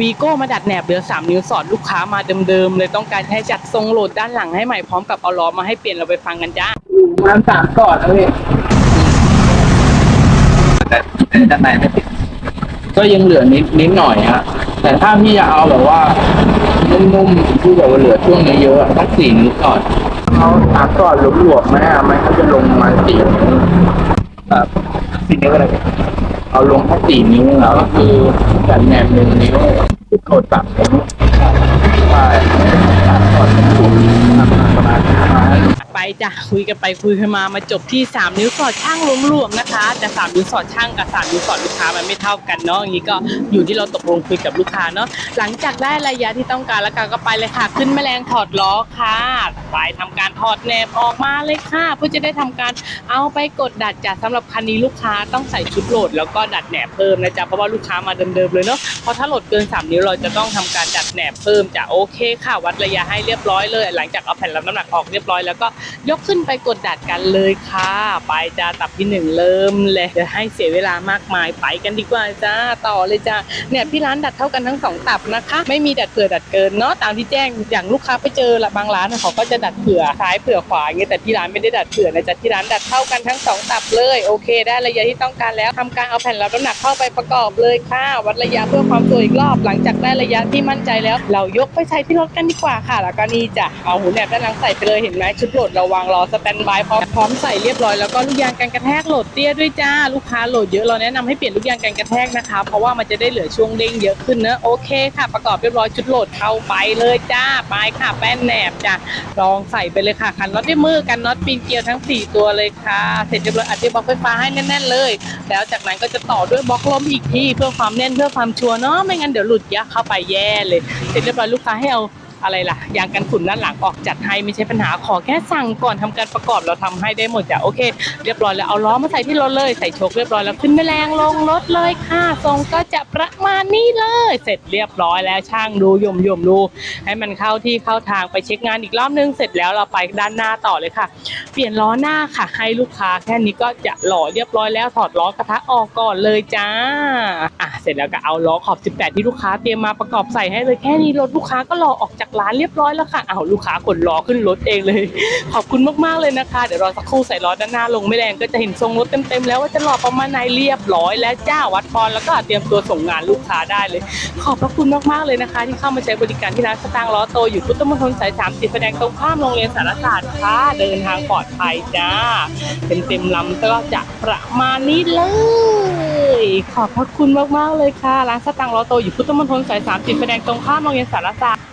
วีโก้มาดัดแหนบเหลือ 3 นิ้วสอดลูกค้ามาเดิมๆ เลยต้องการให้จัดทรงโหลดด้านหลังให้ใหม่พร้อมกับเอาล้อมาให้เปลี่ยนเราไปฟังกันจ้าประมาณสามก่อนแล้วพี่แต่ด้านในไม่ติดก็ยังเหลือนิดนิดหน่อยฮะแต่ถ้าพี่จะเอาแบบว่านุ่มๆที่แบบว่าเหลือช่วงนี้เยอะๆต้องสี่นิ้วก่อนเอาสามก่อนหลวมๆไหมอะมันก็จะลงมาสี่นิ้วครับสี่นิ้วอะไรเอาลงแค่สี่นิ้วแล้วก็คือแบบแหนมหนึ่งนิ้ว โคตรตัดใช่ จ้ะคุยกันไปคุยกันมามาจบที่ 3 นิ้วสอดช่างรวมๆนะคะ แต่ 3 นิ้วสอดช่างกับ 3 นิ้วสอดลูกค้ามันไม่เท่ากันเนาะอย่างนี้ก็อยู่ที่เราตกลงคุยกับลูกค้าเนาะหลังจากได้ระยะที่ต้องการแล้วก็ไปเลยค่ะ ขึ้นแมลงถอดล้อค่ะไปทำการถอดแหนบออกมาเลยค่ะเพื่อจะได้ทำการเอาไปกดดัดจ้ะสำหรับคันนี้ลูกค้าต้องใส่ชุดโหลด แล้วก็ดัดแหนบเพิ่มนะจ๊ะเพราะว่าลูกค้ามาเดิมๆเลยเนาะเพราะถ้าโหลดเกิน 3 นิ้วเราจะต้องทำการดัดแหนบเพิ่มจ้ะโอเคค่ะ วัดระยะให้เรียบร้อยเลย หลังจากเอาแผ่นรับน้ำหนักออกเรียบร้อยแล้วก็ยกขึ้นไปกดดัดกันเลยค่ะ ไปจ้าตับที่หนึ่งเริ่มเลยเดี๋ยวให้เสียเวลามากมายไปกันดีกว่าจ้าต่อเลยจ้าเนี่ยพี่ร้านดัดเท่ากันทั้งสองตับนะคะ ไม่มีดัดเผื่อดัดเกินเนาะตามที่แจ้งอย่างลูกค้าไปเจอละบางร้านน่ะเขาก็จะดัดเผื่อซ้ายเผื่อขวาอย่างเงี้ยแต่ที่ร้านไม่ได้ดัดเผื่อนะจ๊ะที่ร้านดัดเท่ากันทั้งสองตับเลยโอเค ได้ระยะที่ต้องการแล้วทำการเอาแผ่นรับน้ำหนักเข้าไปประกอบเลยค่ะ วัดระยะเพื่อความสวยอีกรอบหลังจากได้ระยะที่มั่นใจแล้ว เรายกไปใช้ที่รถกันดีกว่าค่ะ แล้วก็นี่จ้ะเอาหูแหนบด้านหลังใส่ไปเลยเห็นไหมชุดโหลดเราวางรอสแตนบายพร้อมพร้อมใส่เรียบร้อยแล้วก็ลูกยางกันกระแทกโหลดเตี้ยด้วยจ้าลูกค้าโหลดเยอะเราแนะนำให้เปลี่ยนลูกยางกันกระแทกนะคะ เพราะว่ามันจะได้เหลือช่วงเด้งเยอะขึ้นเนอะโอเคค่ะ ประกอบเรียบร้อยชุดโหลดเข้าไปเลยจ้าไปค่ะแป้นแหนบจ้ะลองใส่ไปเลยค่ะคันน็อตด้วยมือกันน็อตปีนเกลียวทั้งสี่ตัวเลยค่ะเสร็จเรียบร้อยอัดด้วยบล็อกไฟฟ้าให้แน่นๆเลย แล้วจากนั้นก็จะต่อด้วยบล็อกลมอีกทีเพื่อความแน่นเพื่อความชัวร์เนาะไม่งั้นเดี๋ยวหลุดยักเข้าไปแย่เลย เสร็จเรียบร้อยลูกค้าให้เอา อะไรล่ะยางกันฝุ่นด้านหลังออกจัดให้ไม่ใช่ปัญหาขอแค่สั่งก่อนทำการประกอบเราทำให้ได้หมดจ้ะโอเค เรียบร้อยแล้วเอาล้อมาใส่ที่รถเลยใส่โชคเรียบร้อยแล้วขึ้นแมลงลงรถเลยค่ะทรงก็จะประมาณนี้เลย เสร็จเรียบร้อยแล้วช่างดูยมยมดูให้มันเข้าที่เข้าทางไปเช็คงานอีกรอบนึงเสร็จแล้วเราไปด้านหน้าต่อเลยค่ะ เปลี่ยนล้อหน้าค่ะ ให้ลูกค้าแค่นี้ก็จะหล่อเรียบร้อยแล้วถอดล้อกระทะออกก่อนเลยจ้าอะเสร็จแล้วก็เอาล้อขอบ 18 ที่ลูกค้าเตรียมมาประกอบใส่ให้เลยแค่นี้รถลูกค้าก็รอออกจากร้านเรียบร้อยแล้วค่ะเอาลูกค้ากดล้อขึ้นรถเองเลย ขอบคุณมากๆเลยนะคะ เดี๋ยวรอสักครู่ใส่ล้อด้านหน้าลงไม่แรงก็จะเห็นทรงรถเต็มๆแล้วว่าจะหล่อประมาณไหนเรียบร้อย แล้วจ้าวัดปอนแล้วก็เตรียมตัวส่งงานลูกค้าได้เลย ขอบพระคุณมากๆเลยนะคะ ที่เข้ามาใช้บริการที่ร้านสตางค์ล้อโตอยู่พุทธมณฑลสายสามสิบแสดงตรงข้ามโรงเรียนสารศาสตร์ค่ะเดินทางปลอดภัยจ้าเต็มเต็มๆลำก็จะประมาณนี้เลยขอบพระคุณมากๆเลยค่ะ ร้านสตางค์ล้อโตอยู่พุทธมณฑลสายสามสิบแสดงตรงข้ามโรงเรียนสารศาสตร์